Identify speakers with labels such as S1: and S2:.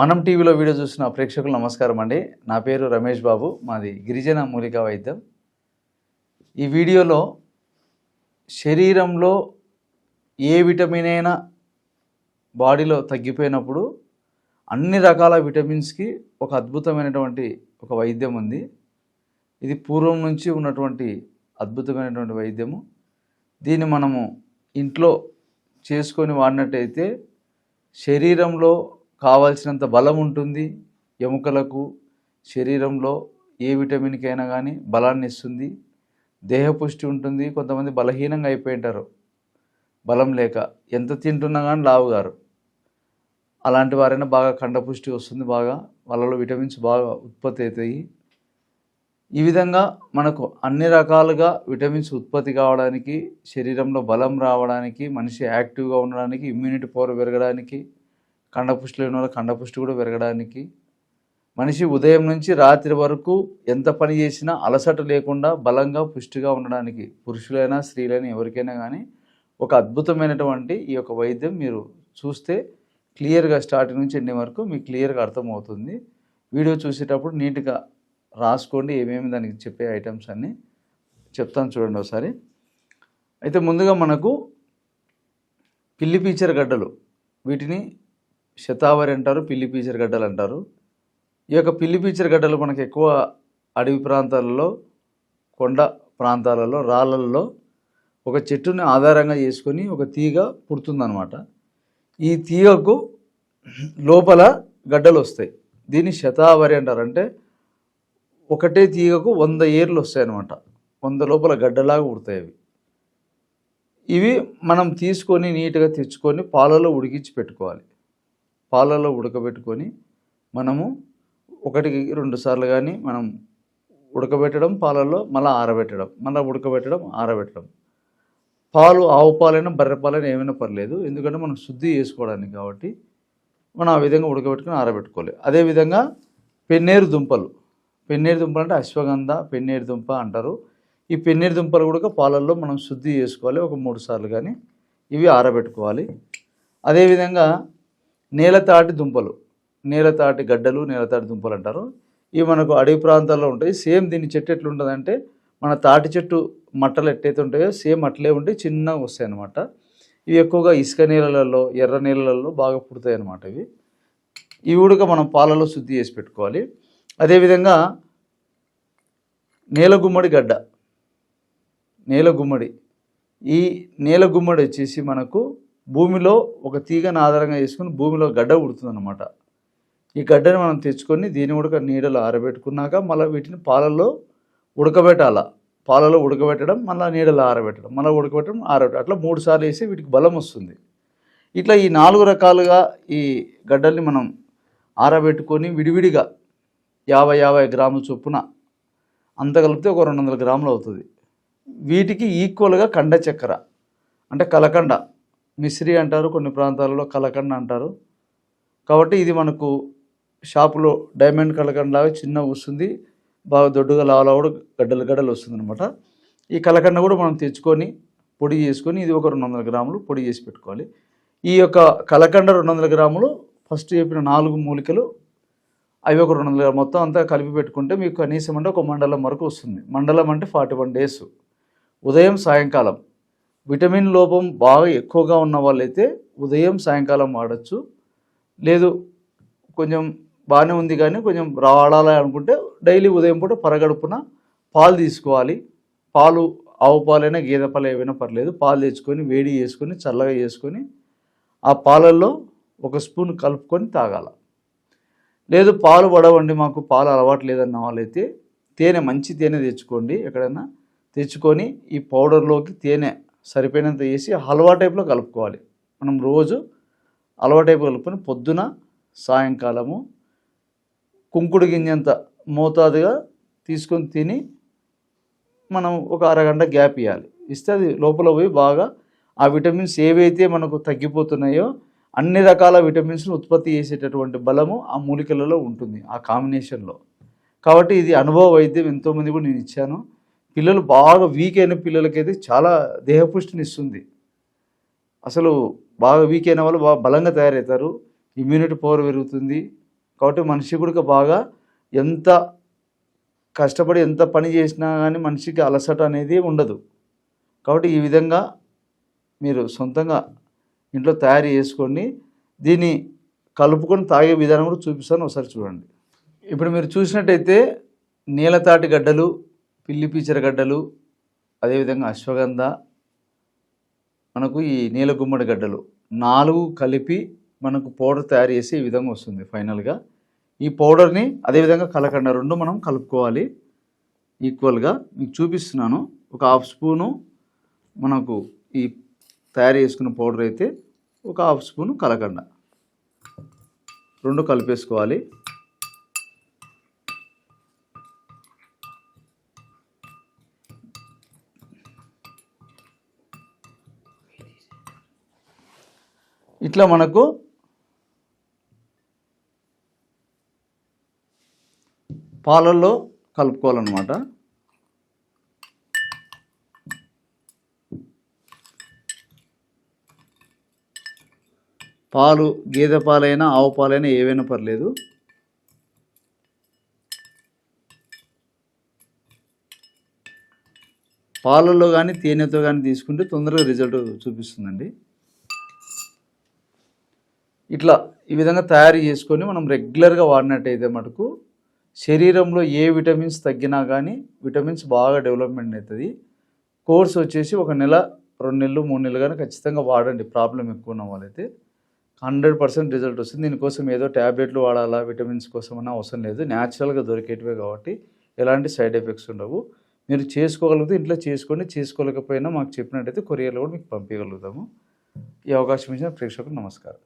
S1: మనం టీవీలో వీడియో చూసిన ప్రేక్షకులు నమస్కారం అండి. నా పేరు రమేష్ బాబు మాది గిరిజన మూలికా వైద్యం. ఈ వీడియోలో శరీరంలో ఏ విటమిన్ అయినా బాడీలో తగ్గిపోయినప్పుడు అన్ని రకాల విటమిన్స్కి ఒక అద్భుతమైనటువంటి ఒక వైద్యం ఉంది. ఇది పూర్వం నుంచి ఉన్నటువంటి అద్భుతమైనటువంటి వైద్యము. దీన్ని మనము ఇంట్లో చేసుకొని వాడినట్టయితే శరీరంలో కావాల్సినంత బలం ఉంటుంది. ఎముకలకు శరీరంలో ఏ విటమిన్కైనా కానీ బలాన్ని ఇస్తుంది. దేహపుష్టి ఉంటుంది. కొంతమంది బలహీనంగా అయిపోయింటారు. బలం లేక ఎంత తింటున్నా కానీ లావుగారు. అలాంటి వారైనా బాగా కండపుష్టి వస్తుంది బాగా. వాళ్ళలో విటమిన్స్ బాగా ఉత్పత్తి అవుతాయి. ఈ విధంగా మనకు అన్ని రకాలుగా విటమిన్స్ ఉత్పత్తి కావడానికి శరీరంలో బలం రావడానికి మనిషి యాక్టివ్గా ఉండడానికి ఇమ్యూనిటీ పవర్ పెరగడానికి కండపుష్టి లేని వాళ్ళ కండపుష్టి కూడా పెరగడానికి. మనిషి ఉదయం నుంచి రాత్రి వరకు ఎంత పని చేసినా అలసట లేకుండా బలంగా పుష్టిగా ఉండడానికి పురుషులైనా స్త్రీలైనా ఎవరికైనా కానీ ఒక అద్భుతమైనటువంటి ఈ యొక్క వైద్యం మీరు చూస్తే క్లియర్గా స్టార్టింగ్ నుంచి ఎండింగ్ వరకు మీకు క్లియర్గా అర్థమవుతుంది. వీడియో చూసేటప్పుడు నీట్గా రాసుకోండి ఏమేమి దానికి చెప్పే ఐటమ్స్ అన్నీ చెప్తాను చూడండి ఒకసారి. అయితే ముందుగా మనకు పిల్లి పీచర్ గడ్డలు వీటిని శతావరి అంటారు పిల్లి పీచర్ గడ్డలు అంటారు. ఈ యొక్క పిల్లి పీచర్ గడ్డలు మనకు ఎక్కువ అడవి ప్రాంతాలలో కొండ ప్రాంతాలలో రాళ్ళల్లో ఒక చెట్టుని ఆధారంగా చేసుకొని ఒక తీగ పుడుతుందనమాట ఈ తీగకు లోపల గడ్డలు వస్తాయి. దీన్ని శతావరి అంటారు. అంటే ఒకటే తీగకు వంద ఏర్లు వస్తాయి అన్నమాట వంద లోపల గడ్డలాగా ఉడతాయి అవి. ఇవి మనం తీసుకొని నీట్గా తెచ్చుకొని పాలలో ఉడికించి పెట్టుకోవాలి. పాలలో ఉడకబెట్టుకొని మనము ఒకటికి రెండు సార్లు కానీ మనం ఉడకబెట్టడం పాలల్లో మళ్ళీ ఆరబెట్టడం మళ్ళీ ఉడకబెట్టడం ఆరబెట్టడం. పాలు ఆవు పాలైనా బర్రె పాలైనా ఏమైనా పర్లేదు. ఎందుకంటే మనం శుద్ధి చేసుకోవడానికి కాబట్టి మనం ఆ విధంగా ఉడకబెట్టుకొని ఆరబెట్టుకోవాలి. అదేవిధంగా పెన్నేరు దుంపలు. పెన్నేరు దుంపలు అంటే అశ్వగంధ పెన్నేరు దుంప అంటారు. ఈ పెన్నేరు దుంపలు కూడా పాలల్లో మనం శుద్ధి చేసుకోవాలి. ఒక మూడు సార్లు కానీ ఇవి ఆరబెట్టుకోవాలి. అదేవిధంగా నేలతాటి దుంపలు. నేలతాటి గడ్డలు నేలతాటి దుంపలు అంటారు. ఇవి మనకు అడవి ప్రాంతాల్లో ఉంటాయి. సేమ్ దీని చెట్టు ఎట్లుంటుందంటే మన తాటి చెట్టు మట్టలు ఎట్టయితే ఉంటాయో సేమ్ అట్లే ఉండి చిన్నగా వస్తాయి అన్నమాట. ఇవి ఎక్కువగా ఇసుక నీళ్ళల్లో ఎర్ర నీళ్ళలలో బాగా పుడతాయి అన్నమాట ఇవి. ఇవి కూడా మనం పాలలో శుద్ధి చేసి పెట్టుకోవాలి. అదేవిధంగా నేల గుమ్మడి గడ్డ. నేల గుమ్మడి. ఈ నేల గుమ్మడి వచ్చేసి మనకు భూమిలో ఒక తీగను ఆధారంగా చేసుకుని భూమిలో గడ్డ పుడుతుందన్నమాట ఈ గడ్డని మనం తెచ్చుకొని దీన్ని ఉడక నీడలో ఆరబెట్టుకున్నాక మళ్ళీ వీటిని పాలల్లో ఉడకబెట్టాల. పాలలో ఉడకబెట్టడం మళ్ళీ నీడలో ఆరబెట్టడం మళ్ళీ ఉడకబెట్టడం ఆరబెట్టడం. అట్లా మూడు సార్లు వేసి వీటికి బలం వస్తుంది. ఇట్లా ఈ నాలుగు రకాలుగా ఈ గడ్డల్ని మనం ఆరబెట్టుకొని విడివిడిగా యాభై యాభై గ్రాముల చొప్పున అంత కలిపితే ఒక రెండు వందల గ్రాములు అవుతుంది. వీటికి ఈక్వల్గా కండ చక్కెర అంటే కలకండ. మిశ్రి అంటారు కొన్ని ప్రాంతాలలో కలకండ అంటారు. కాబట్టి ఇది మనకు షాపులో డైమండ్ కలకండ లాగా చిన్న వస్తుంది బాగా దొడ్డుగా లావలా కూడా గడ్డలు గడ్డలు వస్తుంది అనమాట ఈ కలకండ కూడా మనం తెచ్చుకొని పొడి చేసుకొని ఇది ఒక రెండు వందల గ్రాములు పొడి చేసి పెట్టుకోవాలి. ఈ యొక్క కలకండ రెండు వందల గ్రాములు ఫస్ట్ చెప్పిన నాలుగు మూలికలు అవి ఒక రెండు వందల మొత్తం అంతా కలిపి పెట్టుకుంటే మీకు కనీసం అంటే ఒక మండలం వరకు వస్తుంది. మండలం అంటే ఫార్టీ వన్ డేస్. ఉదయం సాయంకాలం. విటమిన్ లోపం బాగా ఎక్కువగా ఉన్న వాళ్ళైతే ఉదయం సాయంకాలం వాడచ్చు. లేదు కొంచెం బాగానే ఉంది కానీ కొంచెం వాడాలి అనుకుంటే డైలీ ఉదయం పూట పరగడుపున పాలు తీసుకోవాలి. పాలు ఆవు పాలైనా గేదె పాలు ఏవైనా పర్లేదు. పాలు తెచ్చుకొని వేడి చేసుకొని చల్లగా చేసుకొని ఆ పాలల్లో ఒక స్పూన్ కలుపుకొని తాగాల. లేదు పాలు పడవండి మాకు పాలు అలవాటు లేదన్న వాళ్ళైతే తేనె మంచి తేనె తెచ్చుకోండి. ఎక్కడైనా తెచ్చుకొని ఈ పౌడర్లోకి తేనె సరిపోయినంత వేసి హల్వా టైప్లో కలుపుకోవాలి. మనం రోజు హల్వా టైప్ కలుపుకొని పొద్దున సాయంకాలము కుంకుడు గింజంత మోతాదుగా తీసుకొని తిని మనం ఒక అరగంట గ్యాప్ ఇవ్వాలి ఇస్తే అది లోపల పోయి బాగా ఆ విటమిన్స్ ఏవైతే మనకు తగ్గిపోతున్నాయో అన్ని రకాల విటమిన్స్ను ఉత్పత్తి చేసేటటువంటి బలము ఆ మూలికలలో ఉంటుంది ఆ కాంబినేషన్లో. కాబట్టి ఇది అనుభవ వైద్యం ఎంతోమంది కూడా నేను ఇచ్చాను. పిల్లలు బాగా వీక్ అయిన పిల్లలకైతే చాలా దేహపుష్టిని ఇస్తుంది. అసలు బాగా వీక్ అయిన వాళ్ళు బాగా బలంగా తయారవుతారు. ఇమ్యూనిటీ పవర్ పెరుగుతుంది. కాబట్టి మనిషి కూడా బాగా ఎంత కష్టపడి ఎంత పని చేసినా కానీ మనిషికి అలసట అనేది ఉండదు. కాబట్టి ఈ విధంగా మీరు సొంతంగా ఇంట్లో తయారు చేసుకొని దీన్ని కలుపుకొని తాగే విధానం కూడా చూపిస్తాను. ఒకసారి చూడండి. ఇప్పుడు మీరు చూసినట్టయితే నీలతాటి గడ్డలు పిల్లి పీచర అదేవిధంగా అశ్వగంధ మనకు ఈ నీల గుమ్మడి గడ్డలు నాలుగు కలిపి మనకు పౌడర్ తయారు చేసి ఈ విధంగా వస్తుంది ఫైనల్గా. ఈ పౌడర్ని అదేవిధంగా కలకండ రెండు మనం కలుపుకోవాలి. ఈక్వల్గా మీకు చూపిస్తున్నాను. ఒక హాఫ్ స్పూను మనకు ఈ తయారు చేసుకున్న పౌడర్ అయితే ఒక హాఫ్ స్పూను కలకండ రెండు కలిపేసుకోవాలి. ఇట్లా మనకు పాలల్లో కలుపుకోవాలన్నమాట. పాలు గేదె పాలైనా ఆవు పాలైనా ఏవైనా పర్లేదు. పాలల్లో కానీ తేనెతో కానీ తీసుకుంటే తొందరగా రిజల్ట్ చూపిస్తుందండి. ఇట్లా ఈ విధంగా తయారు చేసుకొని మనం రెగ్యులర్గా వాడినట్టయితే మటుకు శరీరంలో ఏ విటమిన్స్ తగ్గినా కానీ విటమిన్స్ బాగా డెవలప్మెంట్ అవుతుంది. కోర్స్ వచ్చేసి ఒక నెల రెండు నెలలు మూడు నెలలు కానీ ఖచ్చితంగా వాడండి. ప్రాబ్లం ఎక్కువ ఉన్న వాళ్ళైతే హండ్రెడ్ పర్సెంట్ రిజల్ట్ వస్తుంది. దీనికోసం ఏదో ట్యాబ్లెట్లు వాడాలా విటమిన్స్ కోసం అన్న అవసరం లేదు. న్యాచురల్గా దొరికేటివే కాబట్టి ఎలాంటి సైడ్ ఎఫెక్ట్స్ ఉండవు. మీరు చేసుకోగలిగితే ఇంట్లో చేసుకోండి. చేసుకోలేకపోయినా మాకు చెప్పినట్టయితే కొరియర్లో కూడా మీకు పంపించగలుగుతాము ఈ అవకాశం ఇచ్చిన ప్రేక్షకులకు నమస్కారం.